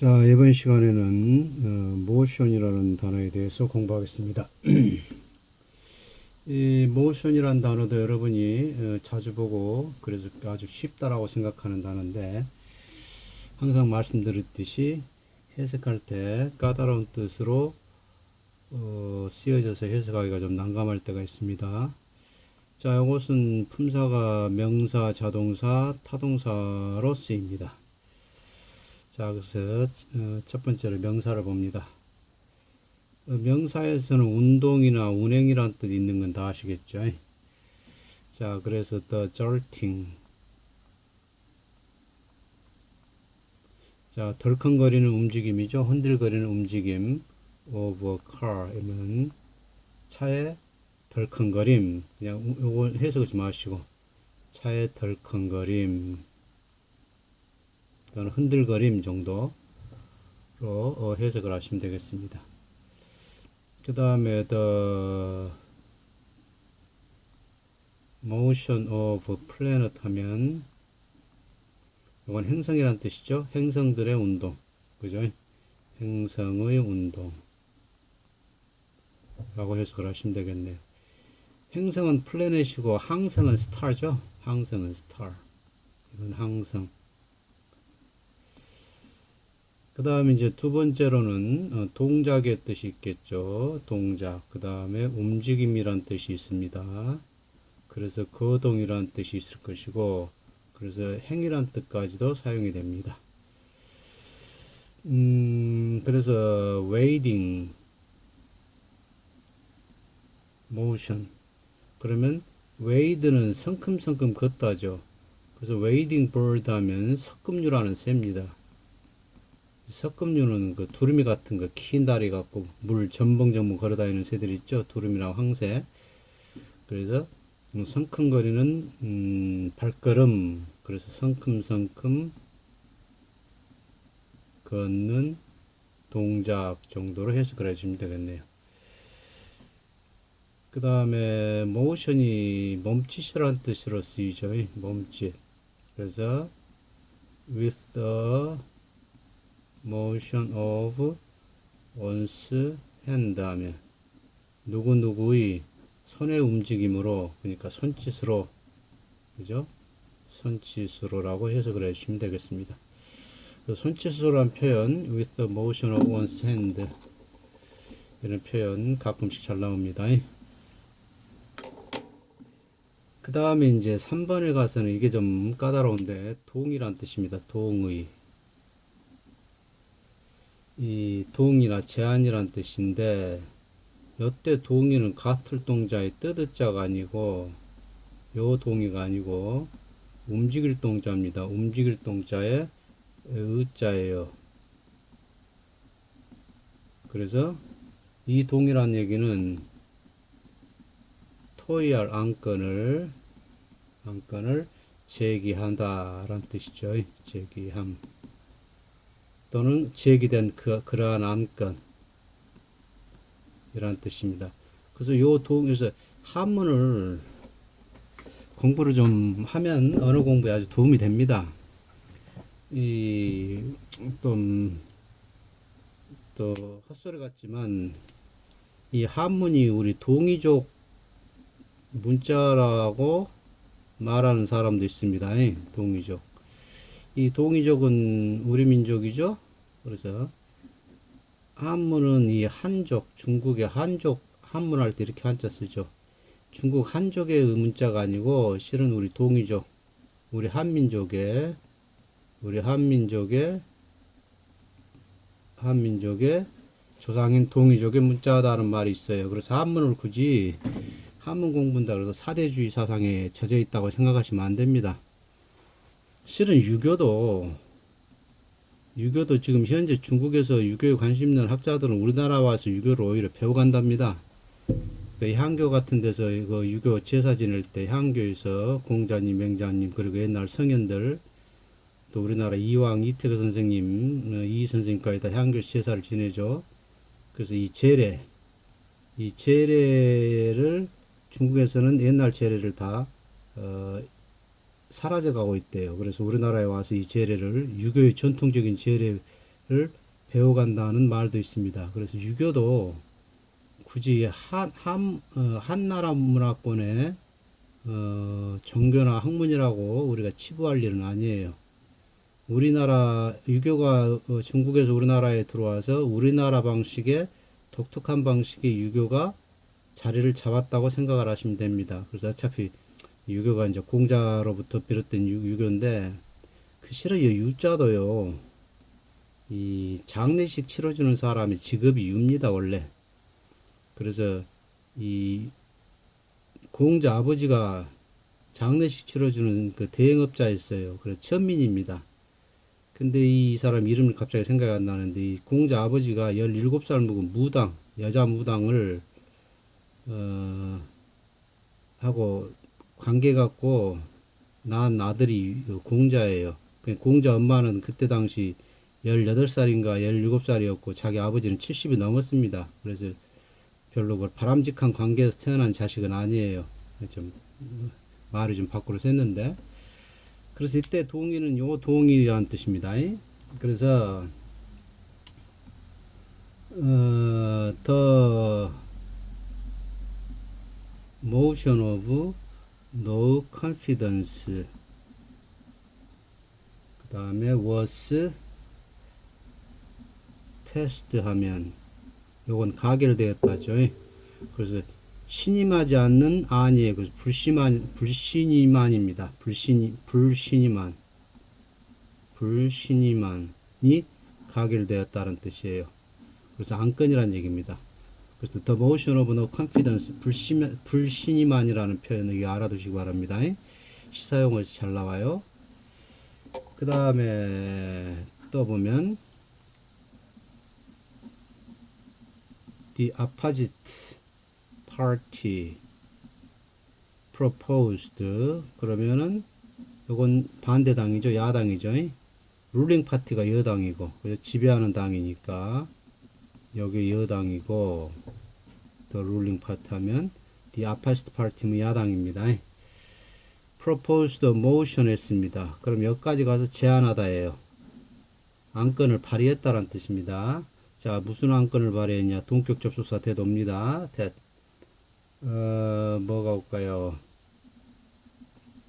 자, 이번 시간에는 어, 모션이라는 단어에 대해서 공부하겠습니다. 이 모션이라는 단어도 여러분이 어, 자주 보고 그래서 아주 쉽다라고 생각하는 단어인데 항상 말씀드렸듯이 해석할 때 까다로운 뜻으로 어, 쓰여져서 해석하기가 좀 난감할 때가 있습니다. 자, 이것은 품사가 명사, 자동사, 타동사로 쓰입니다. 자, 그래서 어, 첫 번째로 명사를 봅니다. 어, 명사에서는 운동이나 운행이라는 뜻이 있는 건 다 아시겠죠? 자, 그래서 the jolting. 자, 덜컹거리는 움직임이죠. 흔들거리는 움직임 of a car이면 차의 덜컹거림. 그냥 우- 요거 해석하지 마시고 차의 덜컹거림. 또는 흔들거림 정도로 어, 해석을 하시면 되겠습니다. 그 다음에 the motion of planet 하면 이건 행성이란 뜻이죠. 행성들의 운동. 그죠? 행성의 운동. 라고 해석을 하시면 되겠네요. 행성은 플래닛이고 항성은 스타죠. 항성은 스타. 이건 항성. 그 다음에 이제 두 번째로는 어, 동작의 뜻이 있겠죠. 동작. 그 다음에 움직임이란 뜻이 있습니다. 그래서 거동이란 뜻이 있을 것이고, 그래서 행이란 뜻까지도 사용이 됩니다. 음, 그래서 웨이딩, 모션. 그러면 웨이드는 성큼성큼 걷다죠. 그래서 웨이딩 버드 하면 석금류라는 새입니다. 석금류는 그 두루미 같은 거 긴 다리 갖고 물 전벙전벙 걸어다니는 새들 있죠. 두루미랑 황새. 그래서 음, 성큼거리는 음, 발걸음. 그래서 성큼성큼 걷는 동작 정도로 해석을 해주면 되겠네요. 그 다음에 모션이 몸짓이라는 뜻으로 쓰이죠. 몸짓. 그래서 with the motion of one's hand 하면 누구누구의 손의 움직임으로 그러니까 손짓으로 그죠? 손짓으로라고 해석을 해주시면 되겠습니다. 그 손짓으로란 표현 with the motion of one's hand 이런 표현 가끔씩 잘 나옵니다. 그 다음에 이제 3번에 가서는 이게 좀 까다로운데 동이란 뜻입니다. 동의 이 동이나 제한이란 뜻인데 요때 동의는 같을 동자의 뜨뜻자가 아니고 요 동의가 아니고 움직일 동자입니다. 움직일 동자의 의자예요. 그래서 이 동이란 얘기는 토의할 안건을 안건을 제기한다라는 뜻이죠. 제기함. 또는 제기된 그, 그러한 안건 이란 뜻입니다. 그래서 요 동에서 한문을 공부를 좀 하면 언어 공부에 아주 도움이 됩니다. 이, 좀, 또, 헛소리 같지만, 이 한문이 우리 동이족 문자라고 말하는 사람도 있습니다. 이 동이족. 이 동이족은 우리 민족이죠. 그래서 한문은 이 한족, 중국의 한족 한문 할 때 이렇게 한자 쓰죠. 중국 한족의 문자가 아니고 실은 우리 동이족, 우리 한민족의 우리 한민족의 한민족의 조상인 동이족의 문자다는 말이 있어요. 그래서 한문을 굳이 한문 공부한다 그래서 사대주의 사상에 젖어 있다고 생각하시면 안 됩니다. 실은 유교도 유교도 지금 현재 중국에서 유교에 관심 있는 학자들은 우리나라 와서 유교를 오히려 배워간답니다. 그 향교 같은 데서 이거 유교 제사 지낼 때 향교에서 공자님, 맹자님 그리고 옛날 성현들 또 우리나라 이왕 이태그 선생님, 어, 이 선생님까지 다 향교 제사를 지내죠. 그래서 이 제례, 이 제례를 중국에서는 옛날 제례를 다 어, 사라져가고 있대요. 그래서 우리나라에 와서 이 제례를 유교의 전통적인 제례 배워간다는 말도 있습니다. 그래서 유교도 굳이 한, 한, 어, 한 나라 문화권의 어, 종교나 학문이라고 우리가 치부할 일은 아니에요. 우리나라 유교가 어, 중국에서 우리나라에 들어와서 우리나라 방식의 독특한 방식의 유교가 자리를 잡았다고 생각을 하시면 됩니다. 그래서 어차피 유교가 이제 공자로부터 비롯된 유, 유교인데 그 실은 이 유자도요. 이 장례식 치러주는 사람이 직업이 유입니다 원래. 그래서 이 공자 아버지가 장례식 치러주는 그 대행업자였어요. 그래서 천민입니다. 근데 이 사람 이름이 갑자기 생각이 안 나는데 이 공자 아버지가 17살 먹은 무당, 여자 무당을 어 하고 관계 갖고 낳은 아들이 공자예요. 그 공자 엄마는 그때 당시 18살인가 17살이었고 자기 아버지는 70이 넘었습니다. 그래서 별로 그 바람직한 관계에서 태어난 자식은 아니에요. 좀 어, 말이 좀 밖으로 샜는데 그래서 이때 동의는 요 동의라는 뜻입니다. 그래서 어, the of no confidence 그 다음에 was test 하면 요건 가결되었다죠. 그래서 신임하지 않는 아니에요. 그래서 불신만 불신이만입니다. 불신 불신이만 불신이만이 가결되었다는 뜻이에요. 그래서 안건이라는 얘기입니다. 그래서 the motion of no confidence 불신 불신이만이라는 표현을 알아두시기 바랍니다. 시사용어 잘 나와요. 그 다음에 또 보면 the opposite party proposed 그러면은 이건 반대당이죠 야당이죠 룰링 파티가 여당이고 지배하는 당이니까 여기 여당이고 더 룰링 파티 하면 the opposite party는 야당입니다 proposed motion 했습니다 그럼 여기까지 가서 제안하다예요 안건을 발의했다는 뜻입니다 자, 무슨 안건을 발의했냐? 동격 접속사 대도입니다. 대, 어, 뭐가 올까요?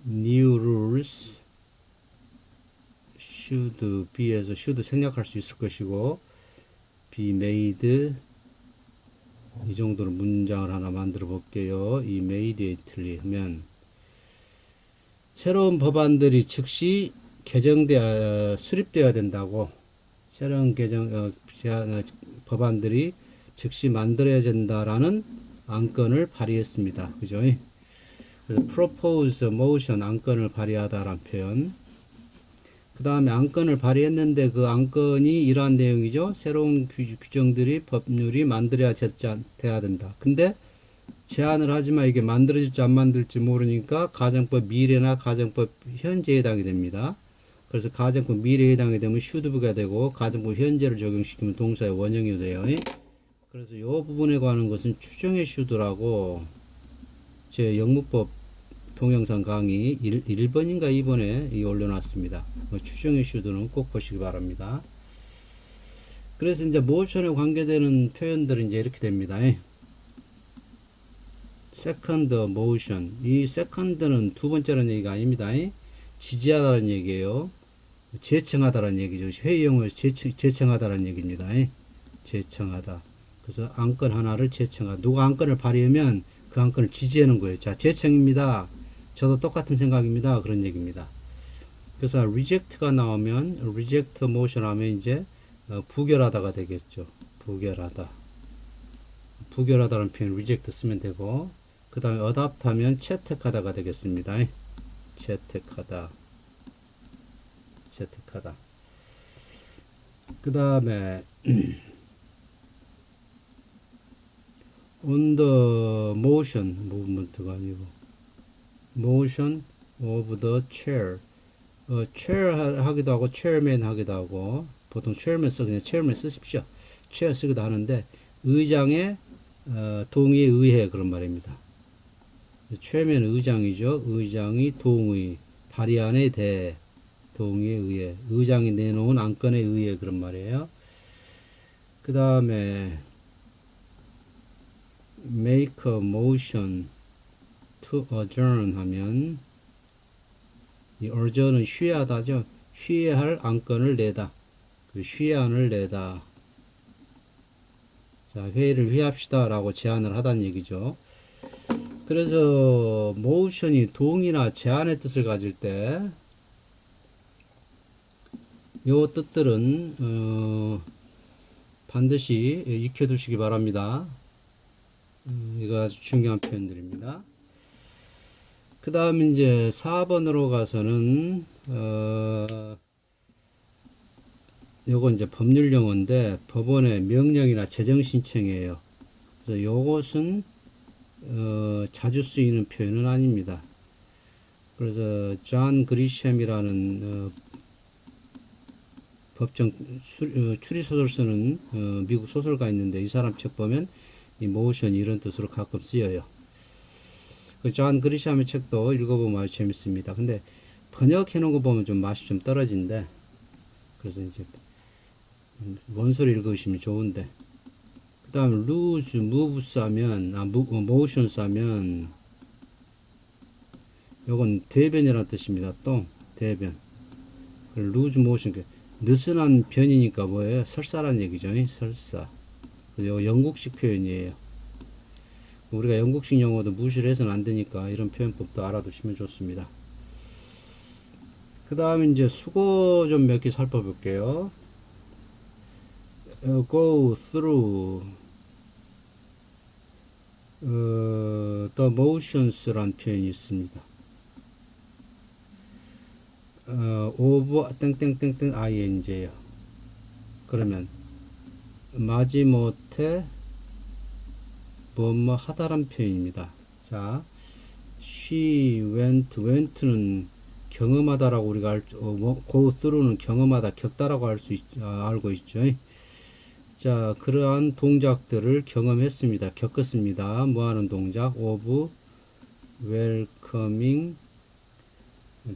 New rules should be에서 should 생략할 수 있을 것이고 be made 이 정도로 문장을 하나 만들어 볼게요. 이 made에 틀리면 새로운 법안들이 즉시 개정되어 수립되어야 된다고 새로운 개정 어, 어, 법안들이 즉시 만들어야 된다라는 안건을 발의했습니다. 그죠? 그래서 propose motion 안건을 발의하다라는 표현. 그 다음에 안건을 발의했는데 그 안건이 이러한 내용이죠. 새로운 규, 규정들이 법률이 만들어야 돼야 된다. 근데 제안을 하지만 이게 만들어질지 안 만들지 모르니까 가정법 미래나 가정법 현재에 해당이 됩니다. 그래서 가정법 미래에 해당이 되면 should가 되고 가정법 현재를 적용시키면 동사의 원형이 돼요. 그래서 이 부분에 관한 것은 추정의 should라고 제 영문법 동영상 강의 1, 1번인가 2번에 이 올려놨습니다. 뭐 추정의 should는 꼭 보시기 바랍니다. 그래서 이제 모션에 관계되는 표현들은 이제 이렇게 됩니다. second motion. 이 second는 두 번째라는 얘기가 아닙니다. 지지하다는 얘기예요. 제청하다라는 얘기죠. 회의용어 제청, 제청하다라는 얘기입니다. 제청하다. 그래서 안건 하나를 제청하다. 누가 안건을 발의하면 그 안건을 지지하는 거예요. 자, 제청입니다. 저도 똑같은 생각입니다. 그런 얘기입니다. 그래서 reject가 나오면 reject motion 하면 이제 어, 부결하다가 되겠죠. 부결하다. 부결하다는 표현 reject 쓰면 되고 그 다음에 adopt 하면 채택하다가 되겠습니다. 채택하다. 채택하다. 그 다음에 on the motion movement가 아니고 motion of the chair 어, chair 하기도 하고 chairman 하기도 하고 보통 chairman 써 그냥 chairman 쓰십시오. chair 쓰기도 하는데 의장의 어, 동의에 의해 그런 말입니다. chairman 의장이죠. 의장이 동의 발의안에 대해 동의에 의해 의장이 내놓은 안건에 의해 그런 말이에요. 그 다음에 make a motion to adjourn 하면 이 adjourn은 휴회하다죠. 휴회할 안건을 내다. 그 휴회안을 내다. 자, 회의를 회합시다 라고 제안을 하다는 얘기죠. 그래서 모션이 동의나 제안의 뜻을 가질 때 요 뜻들은 어, 반드시 익혀두시기 바랍니다. 음, 이거 아주 중요한 표현들입니다. 그 다음 이제 4번으로 가서는 어, 요거 이제 법률 용어인데 법원의 명령이나 재정 신청이에요. 그래서 요것은 어, 자주 쓰이는 표현은 아닙니다. 그래서 존 그리샴이라는 어, 법정 수, 어, 추리 소설 쓰는 어, 미국 소설가 있는데 이 사람 책 보면 이 모션 이런 뜻으로 가끔 쓰여요. 그존 그리샴의 책도 읽어보면 아주 재밌습니다. 근데 번역해 놓은 거 보면 좀 맛이 좀 떨어진데 그래서 이제 원소리 읽으시면 좋은데 그 다음 lose, moves 하면 아, mo- 어, motions 하면 요건 대변이라는 뜻입니다. 또 대변 그 lose motion 그 느슨한 변이니까 뭐예요? 설사란 얘기죠. 이 설사 요 영국식 표현이에요. 우리가 영국식 영어도 무시를 해서는 안 되니까 이런 표현법도 알아두시면 좋습니다. 그 다음에 이제 수고 좀 몇 개 살펴볼게요. 어, go through 어, the motions란 표현이 있습니다. 어, of 땡땡땡땡 ing예요. 그러면 마지못해 뭐뭐 하다란 표현입니다. 자, she went, went는 경험하다라고 우리가 알, 어, 뭐, go through는 경험하다, 겪다라고 할수 알고 있죠. 자, 그러한 동작들을 경험했습니다. 겪었습니다. 뭐 하는 동작? of welcoming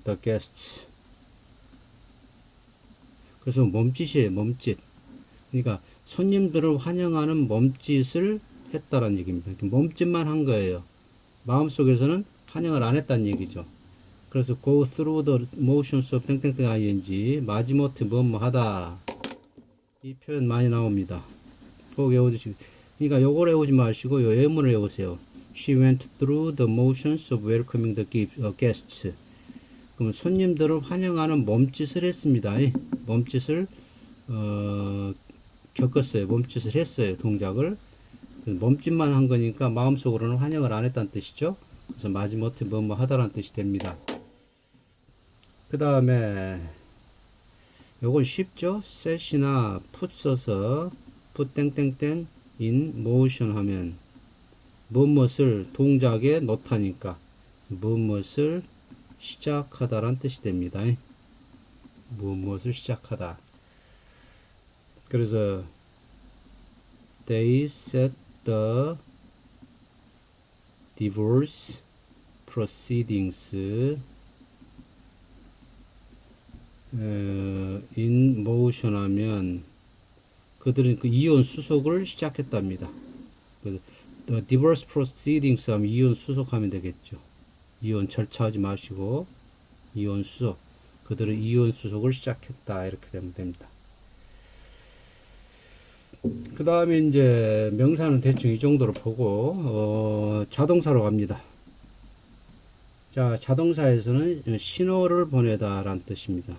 the guests. 그래서 몸짓이에요, 몸짓. 그러니까 손님들을 환영하는 몸짓을 했다라는 얘기입니다. 몸짓만 한 거예요. 마음속에서는 환영을 안 했다는 얘기죠. 그래서 go through the motions of 땡땡땡 ing 마지못해 뭐뭐 하다 이 표현 많이 나옵니다. 꼭 외워두시고 그러니까 요걸 외우지 마시고 요 예문을 외우세요. She went through the motions of welcoming the uh, guests. 그럼 손님들을 환영하는 몸짓을 했습니다. 이 몸짓을 어, 겪었어요. 몸짓을 했어요. 동작을. 그래서 몸짓만 한 거니까 마음속으로는 환영을 안 했다는 뜻이죠. 그래서 마지못해 뭐뭐 하다라는 뜻이 됩니다. 그 다음에 요건 쉽죠? set이나 put 써서 put 땡땡땡 in motion 하면 무엇을 동작에 놓다니까 무엇을 시작하다란 뜻이 됩니다. 무엇을 시작하다. 그래서 they set the divorce proceedings 어, in motion 하면 그들은 그 이혼 수속을 시작했답니다. 그 the divorce proceedings 하면 이혼 수속하면 되겠죠. 이혼 절차하지 마시고 이혼 수속 그들은 이혼 수속을 시작했다 이렇게 되면 됩니다. 그 다음에 이제 명사는 대충 이 정도로 보고 어, 자동사로 갑니다. 자 자동사에서는 신호를 보내다 라는 뜻입니다.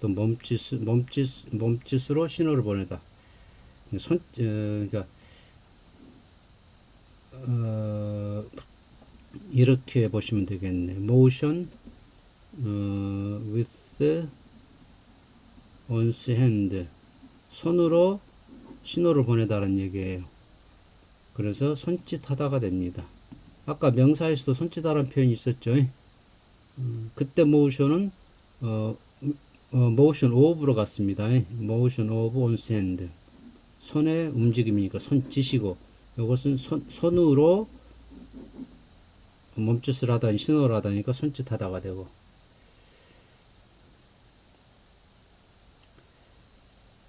또 몸짓 몸짓 몸짓으로 신호를 보내다. 손 어, 그러니까 어, 이렇게 보시면 되겠네. motion 어, with one's hand 손으로 신호를 보내다는 얘기예요. 그래서 손짓하다가 됩니다. 아까 명사에서도 손짓하라는 표현이 있었죠. 음, 그때 모션은 어, 어, motion of로 갔습니다. of one's hand 손의 움직임이니까 손짓이고 이것은 손, 손으로 몸짓을 하다니 신호를 하다니까 손짓하다가 되고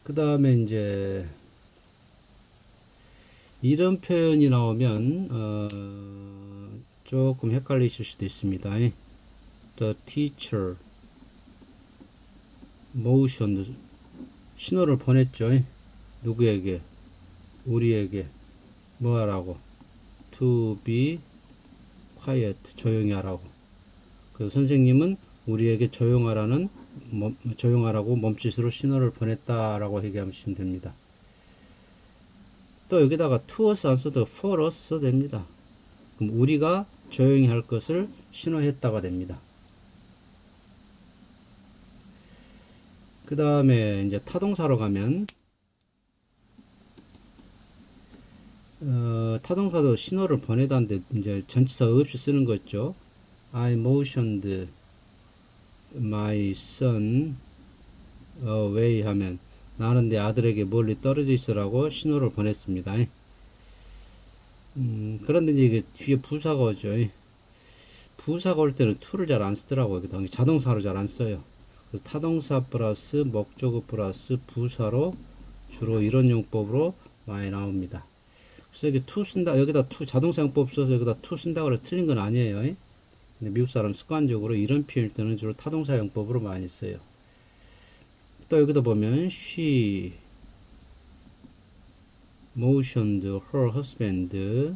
그 다음에 이제 이런 표현이 나오면 어, 조금 헷갈리실 수도 있습니다. The teacher motion 신호를 보냈죠. 누구에게? 우리에게 뭐하라고? To be quiet 조용히 하라고. 그래서 선생님은 우리에게 조용하라는 멈, 조용하라고 몸짓으로 신호를 보냈다라고 얘기하시면 됩니다. 또 여기다가 us 안 써도 for 써도 됩니다. 그럼 우리가 조용히 할 것을 신호했다가 됩니다. 그 다음에 이제 타동사로 가면 어, 타동사도 신호를 보내다는데 이제 전치사 없이 쓰는 거 있죠. I motioned my son away 하면 나는 내 아들에게 멀리 떨어져 있으라고 신호를 보냈습니다. 음, 그런데 이게 뒤에 부사가 오죠. 부사가 올 때는 to를 잘 안 쓰더라고요. 그 당시 자동사로 잘 안 써요. 그래서 타동사 플러스 목적어 플러스 부사로 주로 이런 용법으로 많이 나옵니다. 그래서 여기 to 쓴다, 여기다 to 자동사 용법 써서 여기다 to 쓴다 그래서 틀린 건 아니에요. 근데 미국 사람 습관적으로 이런 표현일 때는 주로 타동사 용법으로 많이 써요. 또 여기다 보면 she motioned her husband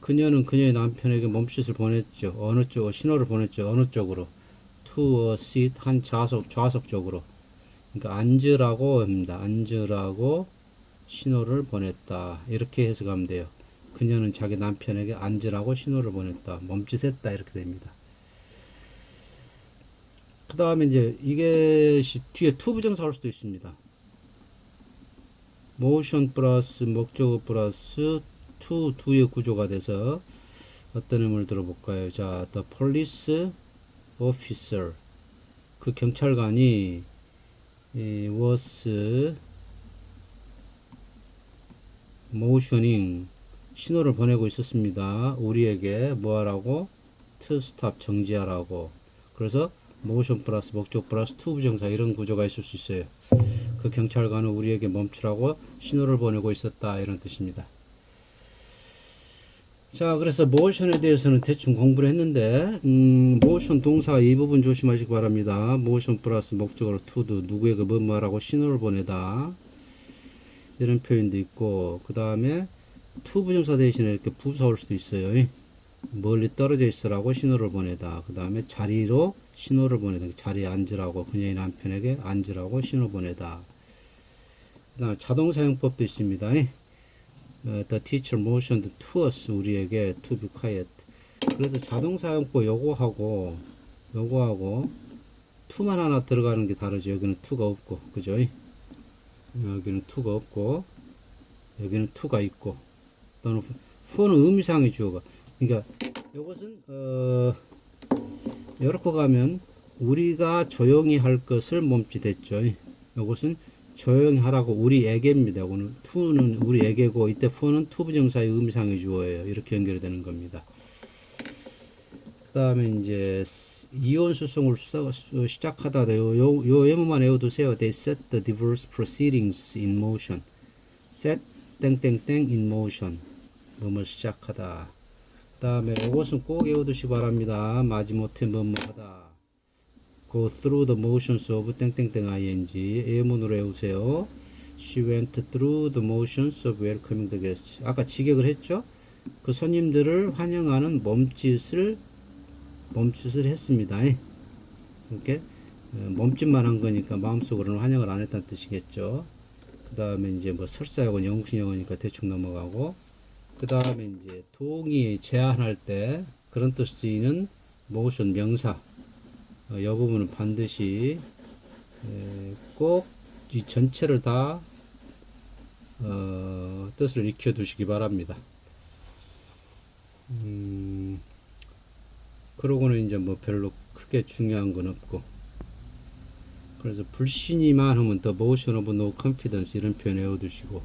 그녀는 그녀의 남편에게 몸짓을 보냈죠. 어느 쪽 신호를 보냈죠. 어느 쪽으로 to a seat 한 좌석 좌석 쪽으로 그러니까 앉으라고 합니다. 앉으라고 신호를 보냈다. 이렇게 해석하면 돼요. 그녀는 자기 남편에게 앉으라고 신호를 보냈다. 몸짓했다. 이렇게 됩니다. 그 다음에 이제 이게 시- 뒤에 to 부정사 올 수도 있습니다. 모션 플러스 목적어 플러스 to do의 구조가 돼서 어떤 의미를 들어볼까요? 자, the police officer 그 경찰관이 이, was motioning 신호를 보내고 있었습니다. 우리에게 뭐하라고? to stop 정지하라고. 그래서 motion 플러스 목적 플러스 to 부정사 이런 구조가 있을 수 있어요. 그 경찰관은 우리에게 멈추라고 신호를 보내고 있었다 이런 뜻입니다. 자, 그래서 모션에 대해서는 대충 공부를 했는데, 음, 모션 동사 이 부분 조심하시기 바랍니다. 모션 플러스 목적으로 to도 누구에게 뭐뭐하라고 신호를 보내다. 이런 표현도 있고, 그 다음에 to 부정사 대신에 이렇게 부사 올 수도 있어요. 멀리 떨어져 있으라고 신호를 보내다. 그 다음에 자리로 신호를 보내다. 자리에 앉으라고, 그녀의 남편에게 앉으라고 신호 보내다. 그 다음에 자동 사용법도 있습니다. 어, the teacher motioned to us 우리에게 to be quiet. 그래서 자동 사용법 요거하고 요거하고 to만 하나 들어가는 게 다르죠. 여기는 to가 없고 그죠? 여기는 to가 없고 여기는 to가 있고 또는 for는 의미상의 주어가 그러니까 요것은 어 이렇게 가면 우리가 조용히 할 것을 몸짓했죠. 요것은 조용히 하라고 우리에게입니다. 오늘 to는 우리에게고 이때 for는 to 부정사의 의미상의 주어예요. 이렇게 연결이 되는 겁니다. 그 다음에 이제 이혼 수- 시작하다 요, 요, 요 예문만 외워두세요. They set the divorce proceedings in motion. set 땡땡땡 in motion. 뭐뭐 시작하다. 그 다음에 이것은 꼭 외워두시기 바랍니다. 마지못해 뭐뭐 하다. go through the motions of 땡땡땡 ing 예문으로 외우세요. She went through the motions of welcoming the guests. 아까 직역을 했죠? 그 손님들을 환영하는 몸짓을 몸짓을 했습니다. 이렇게 어, 몸짓만 한 거니까 마음속으로는 환영을 안 했다는 뜻이겠죠. 그 다음에 이제 뭐 설사하고 영국신영어니까 대충 넘어가고 그 다음에 이제 동의 제한할 때 그런 뜻 쓰이는 모션 명사 어, 이 부분은 반드시 꼭 이 전체를 다 어, 뜻을 익혀 두시기 바랍니다. 음, 그러고는 이제 뭐 별로 크게 중요한 건 없고 그래서 불신이만 하면 the motion of no 이런 표현 외워두시고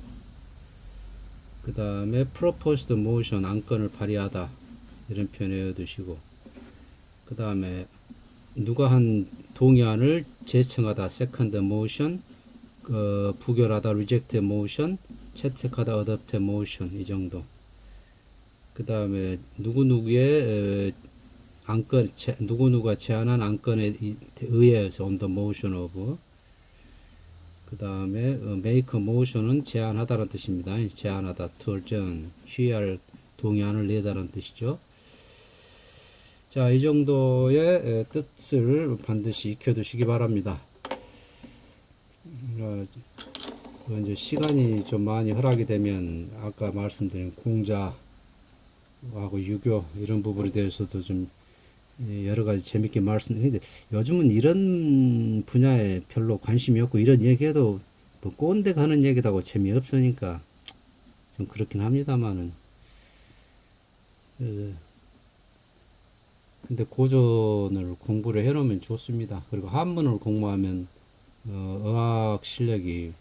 그 다음에 proposed motion 안건을 발휘하다 이런 표현 외워두시고 그 다음에 누가 한 동의안을 제청하다 second 어, 부결하다 reject 채택하다 adopt 이 정도. 그 다음에 누구누구의 에, 안건, 제, 누구누가 제안한 안건에 이- 의해서 on motion of 그 다음에 어, make motion은 제안하다는 뜻입니다. 제안하다, turn, 취할, 동의안을 내다라는 뜻이죠. 자, 이 정도의 에, 뜻을 반드시 익혀두시기 바랍니다. 어, 그 이제 시간이 좀 많이 허락이 되면 아까 말씀드린 공자하고 유교 이런 부분에 대해서도 좀 예, 여러 가지 재밌게 말씀드리는데 요즘은 이런 분야에 별로 관심이 없고 이런 얘기해도 뭐 꼰대 가는 얘기다고 재미없으니까 좀 그렇긴 합니다만은 예. 근데 고전을 공부를 해놓으면 좋습니다. 그리고 한문을 공부하면 어, 어학 실력이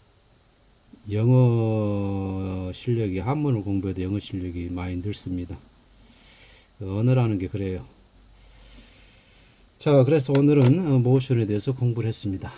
영어 실력이 한문을 공부해도 영어 실력이 많이 늘습니다. 언어라는 게 그래요. 자, 그래서 오늘은 어, 모션에 대해서 공부를 했습니다.